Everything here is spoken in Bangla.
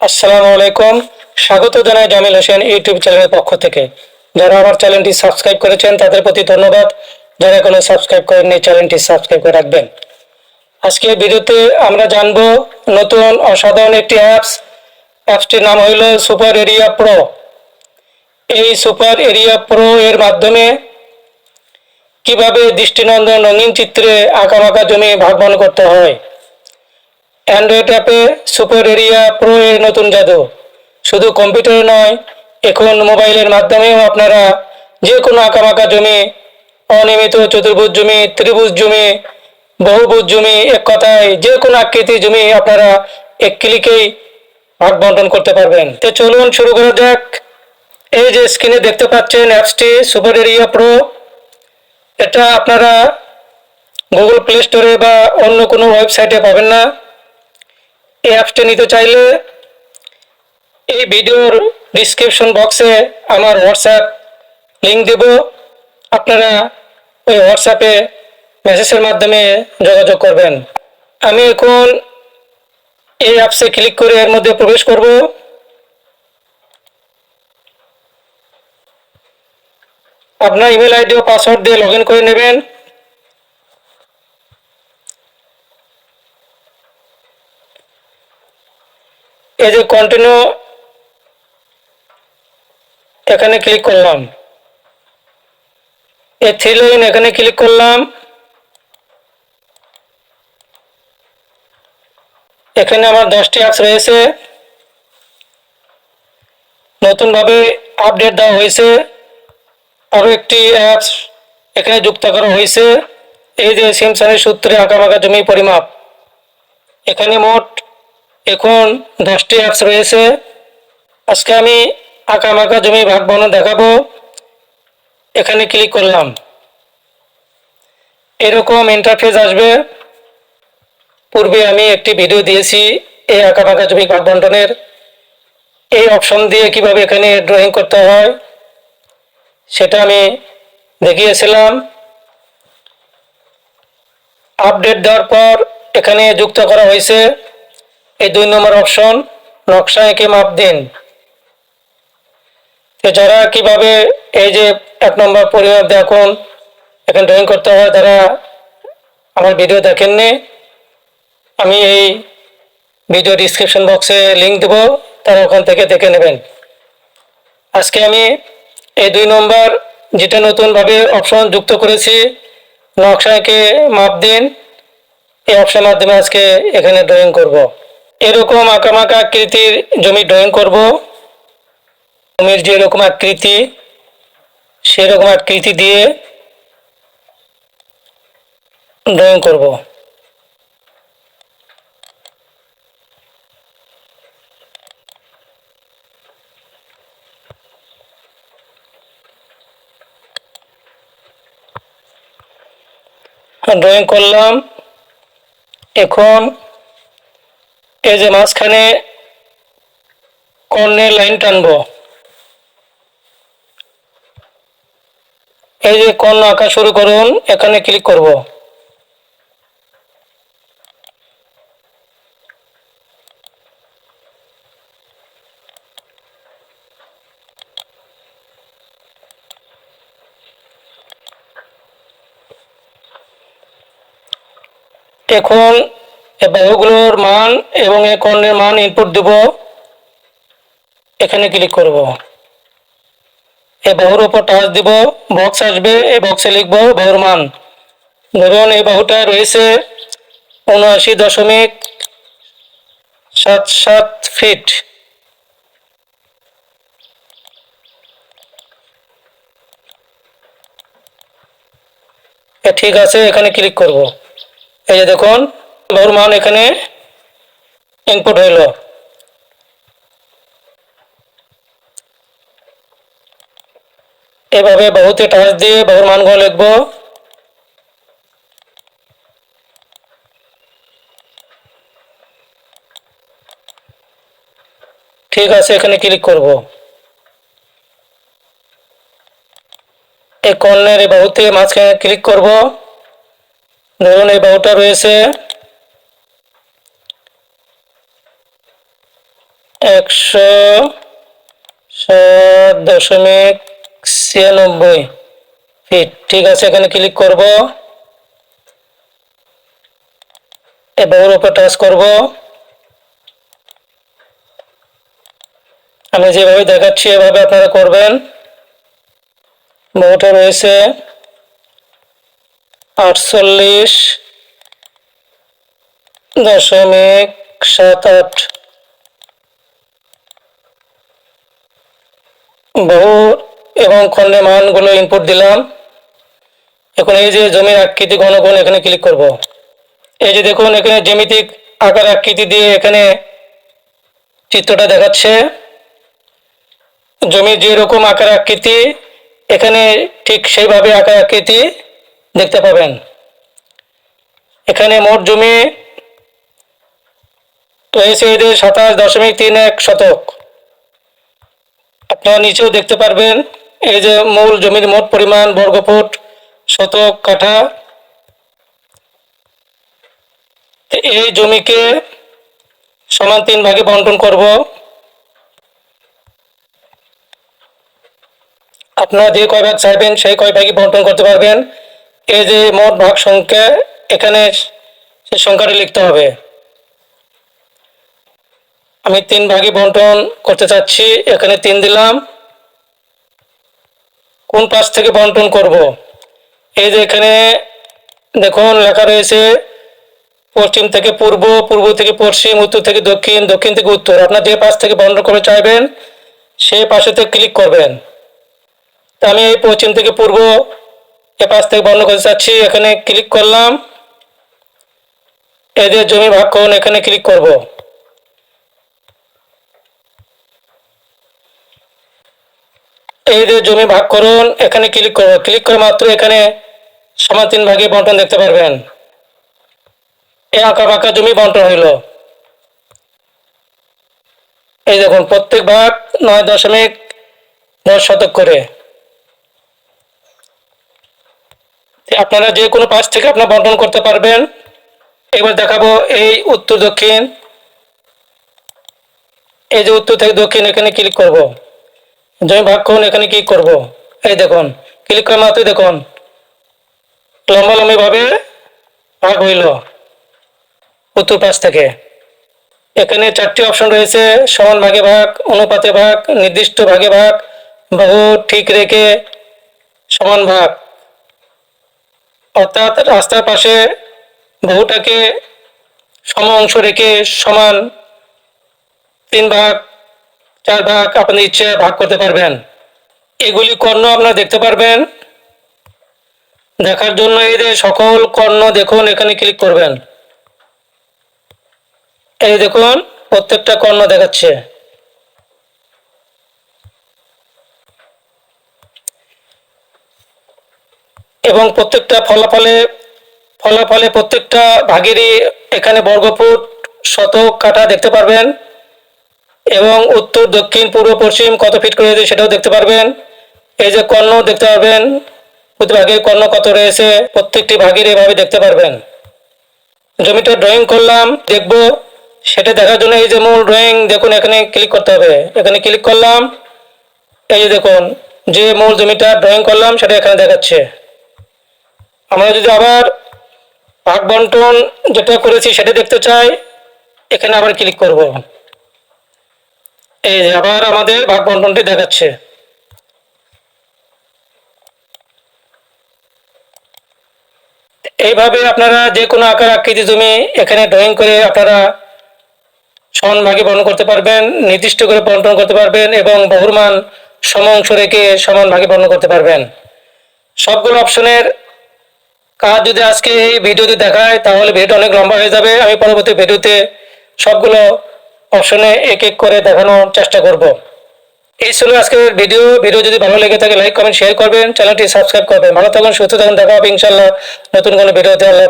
আসসালামু আলাইকুম। স্বাগত জানাই জামিল হোসেন ইউটিউব চ্যানেলের পক্ষ থেকে। যারা আমার চ্যানেলটি সাবস্ক্রাইব করেছেন, তাদের প্রতি ধন্যবাদ। যারা এখনও সাবস্ক্রাইব করেননি, চ্যানেলটি সাবস্ক্রাইব করে রাখবেন। আজকে ভিডিওতে আমরা জানব নতুন অসাধারণ একটি অ্যাপস অ্যাপসটির নাম হইল সুপার এরিয়া প্রো। এই সুপার এরিয়া প্রো এর মাধ্যমে কীভাবে দৃষ্টিনন্দন রঙিন চিত্রে আঁকাবাঁকা জমি ভাগবান করতে হয় অ্যান্ড্রয়েড অ্যাপে সুপার এরিয়া প্রো এর নতুন জাদু। শুধু কম্পিউটারে নয়, এখন মোবাইলের মাধ্যমেও আপনারা যে কোনো আঁকাবাঁকা জমি, অনিয়মিত চতুর্ভুজ জমি, ত্রিভুজ জমি, বহুভুজ জমি, এক কথায় যে কোনো আকৃতি জমি আপনারা এক ক্লিকেই ভাগ বন্টন করতে পারবেন। তো চলুন শুরু করা যাক। এই যে স্ক্রিনে দেখতে পাচ্ছেন অ্যাপসটি সুপার এরিয়া প্রো এটা আপনারা গুগল প্লে স্টোরে বা অন্য কোনো ওয়েবসাইটে পাবেন না। এই অ্যাপসটি নিতে চাইলে এই ভিডিওর ডিসক্রিপশন বক্সে আমার হোয়াটসঅ্যাপ লিঙ্ক দেব। আপনারা ওই হোয়াটসঅ্যাপে মেসেজের মাধ্যমে যোগাযোগ করবেন। আমি এখন এই অ্যাপসে ক্লিক করে এর মধ্যে প্রবেশ করব। আপনার ইমেল আইডি ও পাসওয়ার্ড দিয়ে লগ করে নেবেন। এই যে কন্টিনিউ এখানে ক্লিক করলাম। এই থ্রি লাইন এখানে ক্লিক করলাম। এখানে আমার দশটি অ্যাপস রয়েছে। নতুনভাবে আপডেট দেওয়া হয়েছে। আরও একটি অ্যাপস এখানে যুক্ত করা হয়েছে। এই যে সিমসানের সূত্রে আঁকাবাঁকা জমি পরিমাপ। এখানে মোট এখন দশটি অ্যাপস রয়েছে। আজকে আমি আঁকাবাঁকা জমি ভাগ বর্ণ দেখাবো। এখানে ক্লিক করলাম। এরকম ইন্টারফেস আসবে। পূর্বে আমি একটি ভিডিও দিয়েছি এই আঁকাবাঁকা জমি ভাগ বন্টনের এই অপশন দিয়ে কীভাবে এখানে ড্রয়িং করতে হয়, সেটা আমি দেখিয়েছিলাম। আপডেট দেওয়ার পর এখানে যুক্ত করা হয়েছে। এই দুই নম্বর অপশন নকশা এঁকে মাপ দিন তো যারা কীভাবে এই যে এক নম্বর পরিমাপ দেখুন, এখানে ড্রয়িং করতে হয় তারা আমার ভিডিও দেখেননি, আমি এই ভিডিও ডিসক্রিপশন বক্সে লিঙ্ক দেব, তারা ওখান থেকে দেখে নেবেন আজকে আমি এই দুই নম্বর যেটা নতুনভাবে অপশন যুক্ত করেছি নকশাকে মাপ দিন, এই অপশনের মাধ্যমে আজকে এখানে ড্রয়িং করব। এরকম আঁকামাকা আকৃতির জমি ড্রয়িং করব। জমির যেরকম আকৃতি, সেরকম আকৃতি দিয়ে ড্রয়িং করব। ড্রয়িং করলাম। এখন এই যে মাঝখানে কর্ণের লাইন টানবো। এই যে কর্ণ আঁকা শুরু করুন, এখানে ক্লিক করব। এখন বাহুগুলোর মান এবং এই কর্ণের মান ইনপুট দেব। এখানে ক্লিক করব। এই বাহুর উপর টাচ দিব বক্স আসবে, এই বক্সে লিখব বাহুর মান। ধরুন এই বাহুটা রয়েছে উনআশি দশমিক সাত সাত ফিট এ ঠিক আছে, এখানে ক্লিক করব। এই যে দেখুন বাহুর মান এখানে ইনপুট হইল। এভাবে বহুতে টাচ দিয়ে বাহুর মানগুলো লিখব। ঠিক আছে, এখানে ক্লিক করব। এই কর্নের এই বাহুতে মাঝখানে ক্লিক করব। ধরুন এই বাহুটা রয়েছে। একশো সাত দশমিক ছিয়ানব্বই ফিট ঠিক আছে, এখানে ক্লিক করব। এবার উপর টাচ করব। আমি যেভাবে দেখাচ্ছি, এভাবে আপনারা করবেন। মোটা রয়েছে আটচল্লিশ দশমিক সাত আট। বহু এবং খণ্ডের মানগুলো ইনপুট দিলাম। এখন এই যে জমির আকৃতি ঘনকোণ এখানে ক্লিক করব। এই যে দেখুন, এখানে জ্যামিতিক আকার আকৃতি দিয়ে এখানে চিত্রটা দেখাচ্ছে। জমির যেরকম আকার আকৃতি, এখানে ঠিক সেইভাবে আকার আকৃতি দেখতে পাবেন। এখানে মোট জমি রয়েছে এদের সাতাশ দশমিক তিন এক শতক। আপনারা নিচেও দেখতে পারবেন, এই যে মূল জমির মোট পরিমাণ, বর্গফুট, শতক, কাঠা। এই জমিকে সমান তিন ভাগে বন্টন করব। আপনারা যে কয় ভাগ চাইবেন, সেই কয় ভাগই বন্টন করতে পারবেন। এই যে মোট ভাগ সংখ্যা, এখানে সেই সংখ্যাটা লিখতে হবে। আমি তিন ভাগে বন্টন করতে চাচ্ছি, এখানে তিন দিলাম। কোন পাশ থেকে বন্টন করব? এই যে এখানে দেখুন, লেখা রয়েছে পশ্চিম থেকে পূর্ব পূর্ব থেকে পশ্চিম, উত্তর থেকে দক্ষিণ দক্ষিণ থেকে উত্তর। আপনার যে পাশ থেকে বন্টন করে চাইবেন সেই পাশেতে ক্লিক করবেন। তা আমি এই পশ্চিম থেকে পূর্ব এ পাশ থেকে বন্ধ করতে চাচ্ছি, এখানে ক্লিক করলাম। এদের জমি ভাগ করুন, এখানে ক্লিক করব। এই যে জমি ভাগ করুন, এখানে ক্লিক করব ক্লিক করে মাত্র এখানে সমান তিন ভাগে বন্টন দেখতে পারবেন। এই আঁকা বাঁকা জমি বন্টন হইল। এই দেখুন, প্রত্যেক ভাগ নয় দশমিক দশ শতক করে। আপনারা যে কোনো পাশ থেকে আপনার বন্টন করতে পারবেন। এবার দেখাবো এই উত্তর দক্ষিণ। এই যে উত্তর থেকে দক্ষিণ এখানে ক্লিক করব। জমি ভাগ করুন, এখানে ক্লিক করব? এই দেখুন ক্লিক করা মাত্রই দেখুন লম্বালম্বি ভাবে ভাগ হইল উত্তর পাশ থেকে। এখানে চারটি অপশন রয়েছে, সমান ভাগে ভাগ, অনুপাতে ভাগ, নির্দিষ্ট ভাগে ভাগ, বহু ঠিক রেখে সমান ভাগ। অর্থাৎ রাস্তার পাশে বহুটাকে সম অংশ রেখে সমান তিন ভাগ চার ভাগ আপনাদের ইচ্ছে ভাগ করতে পারবেন। এগুলি কর্ণ আপনারা দেখতে পারবেন। দেখার জন্য এই যে সকল কর্ণ দেখুন, এখানে ক্লিক করবেন। এই দেখুন, প্রত্যেকটা কর্ণ দেখাচ্ছে। এবং প্রত্যেকটা ফলাফলে ফলাফলে প্রত্যেকটা ভাগেরই এখানে বর্গফুট, শতক, কাটা দেখতে পারবেন। এবং উত্তর, দক্ষিণ, পূর্ব, পশ্চিম কত ফিট করে রয়েছে সেটাও দেখতে পারবেন। এই যে কর্ণ দেখতে পারবেন প্রতি ভাগের কর্ণ কত রয়েছে প্রত্যেকটি ভাগের এভাবে দেখতে পারবেন। জমিটা ড্রয়িং করলাম, দেখব, সেটা দেখার জন্য এই যে মূল ড্রয়িং দেখুন এখানে ক্লিক করতে হবে। এখানে ক্লিক করলাম, এই যে দেখুন, যে মূল জমিটা ড্রয়িং করলাম, সেটা এখানে দেখাচ্ছে। আমরা যদি আবার ভাগ বন্টন যেটা করেছি সেটা দেখতে চাই, এখানে আবার ক্লিক করব। এই, আবার আমাদের ভাগ বন্টনটি দেখাচ্ছে। এইভাবে আপনারা যে কোনো আকার আকৃতি জমি এখানে ড্রয়িং করে আপনারা সমান ভাগে বর্ণন করতে পারবেন, নির্দিষ্ট করে বন্টন করতে পারবেন এবং বহুমান সম অংশ রেখে সমান ভাগে বর্ণন করতে পারবেন। সবগুলো অপশনের কাজ যদি আজকে এই ভিডিওতে দেখায়, তাহলে ভিডিও অনেক লম্বা হয়ে যাবে। আমি পরবর্তী ভিডিওতে সবগুলো অপশনে এক এক করে দেখানোর চেষ্টা করব। এই ছিল আজকের ভিডিও। ভিডিও যদি ভালো লেগে থাকে লাইক কমেন্ট শেয়ার করবেন। চ্যানেলটি সাবস্ক্রাইব করবেন। ভালো থাকুন, সুস্থ থাকুন। দেখা হবে ইনশাল্লাহ নতুন কোনো ভিডিওতে। আল্লাহ